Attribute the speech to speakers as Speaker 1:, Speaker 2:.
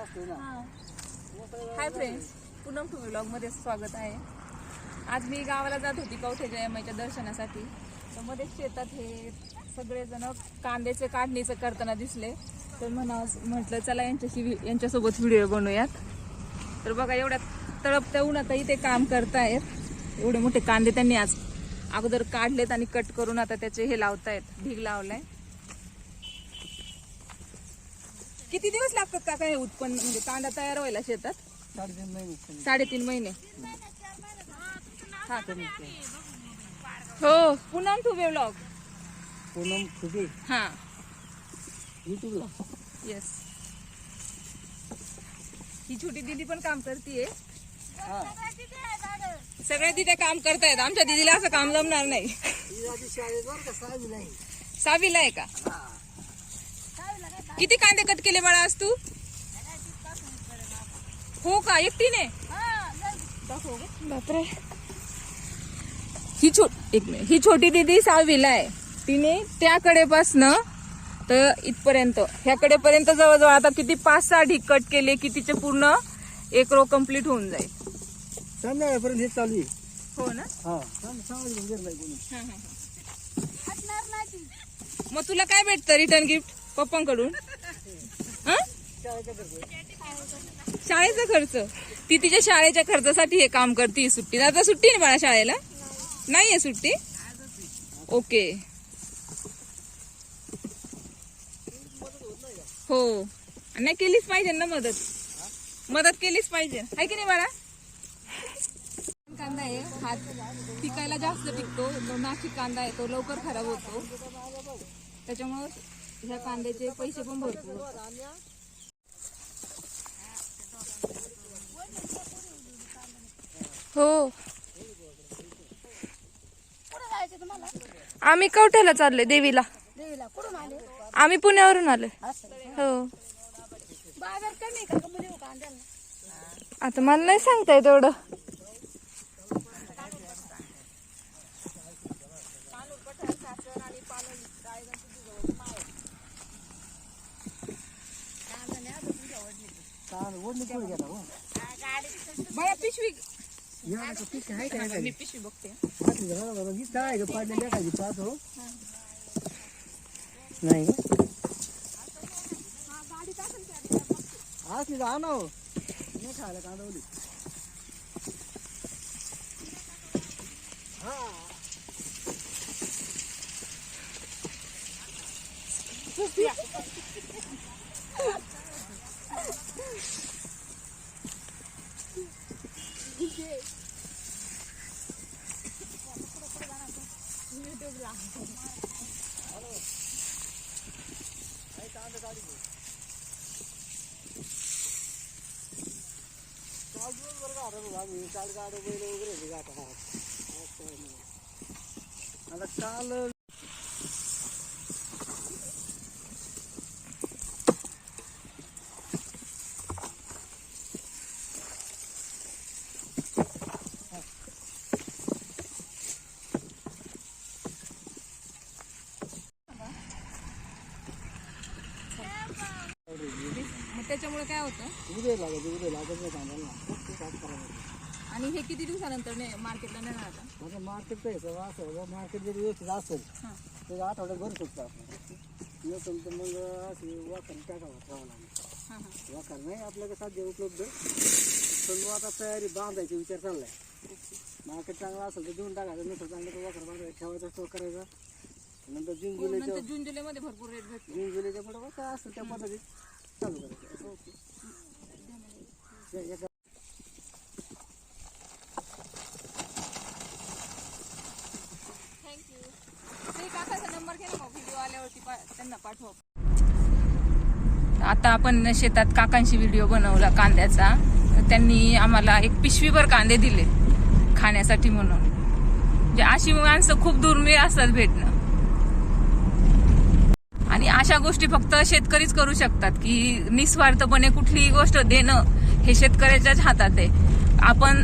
Speaker 1: हाय friends Poonam two व्लॉगमध्ये स्वागत आहे. आज मी गावाला जात होती कवठे जयमाईच्या दर्शनासाठी. तर मध्ये शेतात हे सगळेजण कांद्याचे काढणीचं करताना दिसले. तर म्हणा म्हटलं चला यांच्याशी यांच्यासोबत व्हिडिओ बनवूयात. तर बघा एवढ्या तळपत्या उन्हातही ते काम करतायत. एवढे मोठे कांदे त्यांनी आज अगोदर काढलेत आणि कट करून आता त्याचे हे लावतायत ढीग लावलाय. किती दिवस लागतात काका हे उत्पन्न? म्हणजे कांदा तयार व्हायला शेतात?
Speaker 2: साडेतीन महिने
Speaker 1: साडेतीन महिने. हा हो पुन्हा टू व्लॉग
Speaker 2: पूनम खुबे
Speaker 1: हा.
Speaker 2: युट्यूबला
Speaker 1: येस ही छोटी दिदी पण काम करतीये.
Speaker 2: हा.
Speaker 1: सगळे तिथे काम करतायत. आमच्या दिदीला असं काम जमणार नाही.
Speaker 2: आधी शाळेत बरं का सहावी नाही
Speaker 1: सावीला आहे का? किती कांदे कट केले बाळा आज तू? हो का? एकटीने? बापरे. ही छोट एक मिनिट. ही छोटी दिदी सहावीला आहे. तिने त्याकडेपासनं तर इथपर्यंत ह्याकडे पर्यंत जवळजवळ आता किती पाच सहा ढीक कट केले की तिचे पूर्ण एक रो कंप्लीट होऊन जाईल.
Speaker 2: संध्याकाळपर्यंत हे चालू आहे.
Speaker 1: हो ना?
Speaker 2: हा.
Speaker 1: मग तुला काय भेटतं रिटर्न गिफ्ट पप्पांकडून? हं?
Speaker 2: शाळेचा खर्च.
Speaker 1: ती तिच्या शाळेच्या खर्चासाठी हे काम करते सुट्टी. आता सुट्टी ना बाळा शाळेला? नाहीये सुट्टी? ओके. हो. नाही केलीच पाहिजे ना मदत. मदत केलीच पाहिजे. आहे की नाही बाळा? कांदा आहे हा पिकायला जास्त पिकतो. जो नाशिक कांदा आहे तो लवकर खराब होतो. त्याच्यामुळे ह्या कांद्याचे पैसे पण भरपूर
Speaker 3: हो. आम्ही कवठ्याला चाललोय देवीला.
Speaker 4: देवीला कुठून आले
Speaker 3: आम्ही पुण्यावरून आलोय. हो.
Speaker 4: बाजार कमी का कांद्याला?
Speaker 3: आता मला नाही सांगता येत
Speaker 2: हो.
Speaker 1: बाळा पिशवी मी पिशवी बघते.
Speaker 2: ही. नाही असली तर आणा हो. नाही खायला कांदवली काल दिवसभर गाडा बघा आम्ही काल गाडा बैल वगैरे होते गाठा आता काल
Speaker 1: मग त्याच्यामुळे काय होतं?
Speaker 2: उद्या लागत उद्या लागत नाही खूप काम करायचं
Speaker 1: आणि हे किती दिवसानंतर ने मार्केटला नेणार आता?
Speaker 2: मार्केट काय आहे असं बाबा मार्केट जर व्यवस्थित असेल
Speaker 1: हां.
Speaker 2: तर आठवड्यात भरू शकतो आपण नसेल तर मग असे वाकर टाकावं ठेवावं लागेल.
Speaker 1: हां हां.
Speaker 2: वाकर नाही आपल्याकडे साध्य उपलब्ध. पण मग आता तयारी बांधायचा विचार चाललाय. मार्केट चांगलं असेल तर देऊन टाकायचं नसेल चांगलं तर वाकर बांधायचं ठेवायचा स्टॉक करायचा. नंतर जून
Speaker 1: हो,
Speaker 2: जुलैच्या
Speaker 1: नंतर जून जुलै मध्ये भरपूर रेट भेटतो.
Speaker 2: जून जुलैच्या पुढे काय असेल त्या पद्धतीत. चालू करायचं
Speaker 1: आता आपण शेतात काकांशी व्हिडिओ बनवला कांद्याचा. त्यांनी आम्हाला एक पिशवीभर कांदे दिले खाण्यासाठी म्हणून. म्हणजे अशी माणसं खूप दुर्मिळ असतात भेटणं. अशा गोष्टी फक्त शेतकरीच करू शकतात की निस्वार्थपणे कुठलीही गोष्ट देणं हे शेतकऱ्याच्याच हातात आहे. आपण